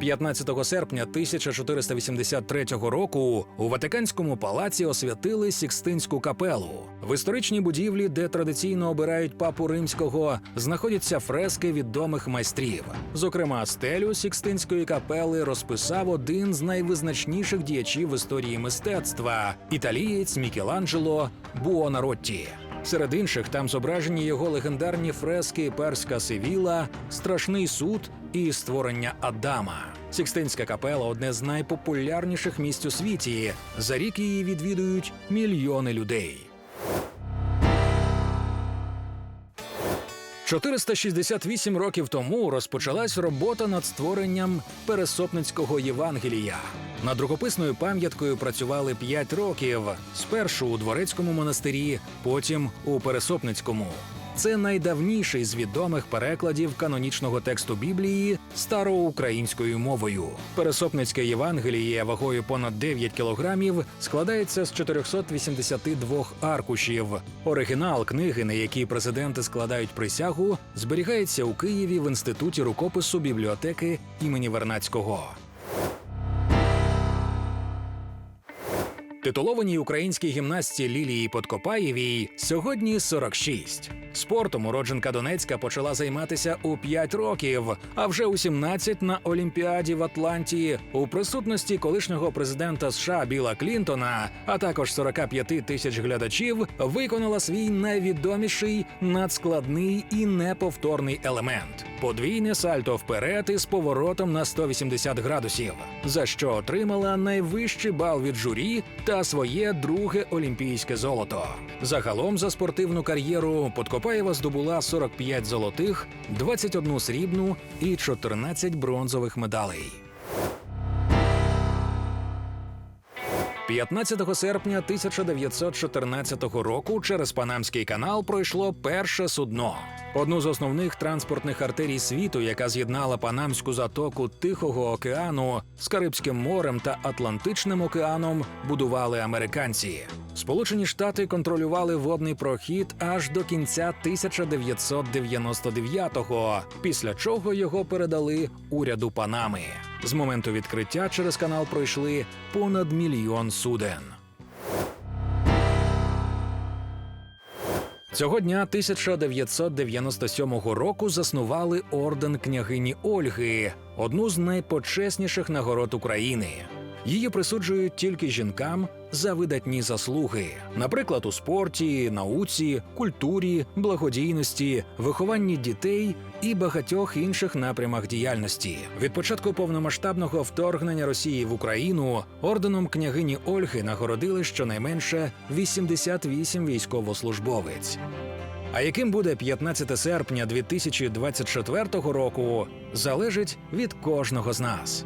15 серпня 1483 року у Ватиканському палаці освятили Сікстинську капелу. В історичній будівлі, де традиційно обирають папу римського, знаходяться фрески відомих майстрів. Зокрема, стелю Сікстинської капели розписав один з найвизначніших діячів в історії мистецтва італієць Мікеланджело Буонаротті. Серед інших там зображені його легендарні фрески Перська Сивіла, Страшний суд і створення Адама. Сікстинська капела одне з найпопулярніших місць у світі. За рік її відвідують мільйони людей. 468 років тому розпочалась робота над створенням Пересопницького Євангелія. Над рукописною пам'яткою працювали 5 років: спершу у дворецькому монастирі, потім у Пересопницькому. Це найдавніший з відомих перекладів канонічного тексту Біблії староукраїнською мовою. Пересопницьке Євангеліє вагою понад 9 кілограмів складається з 482 аркушів. Оригінал книги, на якій президенти складають присягу, зберігається у Києві в інституті рукопису бібліотеки імені Вернацького. Титулованій українській гімнастці Лілії Подкопаєвій сьогодні 46. Спортом уродженка Донецька почала займатися у 5 років, а вже у 17 на Олімпіаді в Атланті у присутності колишнього президента США Біла Клінтона, а також 45 тисяч глядачів, виконала свій найвідоміший надскладний і неповторний елемент подвійне сальто вперед із поворотом на 180 градусів, за що отримала найвищий бал від журі та своє друге олімпійське золото. Загалом за спортивну кар'єру Подкопаєва здобула 45 золотих, 21 срібну і 14 бронзових медалей. 15 серпня 1914 року через Панамський канал пройшло перше судно. Одну з основних транспортних артерій світу, яка з'єднала Панамську затоку Тихого океану з Карибським морем та Атлантичним океаном, будували американці. Сполучені Штати контролювали водний прохід аж до кінця 1999-го, після чого його передали уряду Панами. З моменту відкриття через канал пройшли понад мільйон суден. Цього дня 1997 року заснували орден княгині Ольги, одну з найпочесніших нагород України. Її присуджують тільки жінкам за видатні заслуги, наприклад, у спорті, науці, культурі, благодійності, вихованні дітей і багатьох інших напрямах діяльності. Від початку повномасштабного вторгнення Росії в Україну орденом княгині Ольги нагородили щонайменше 88 військовослужбовець. А яким буде 15 серпня 2024 року, залежить від кожного з нас.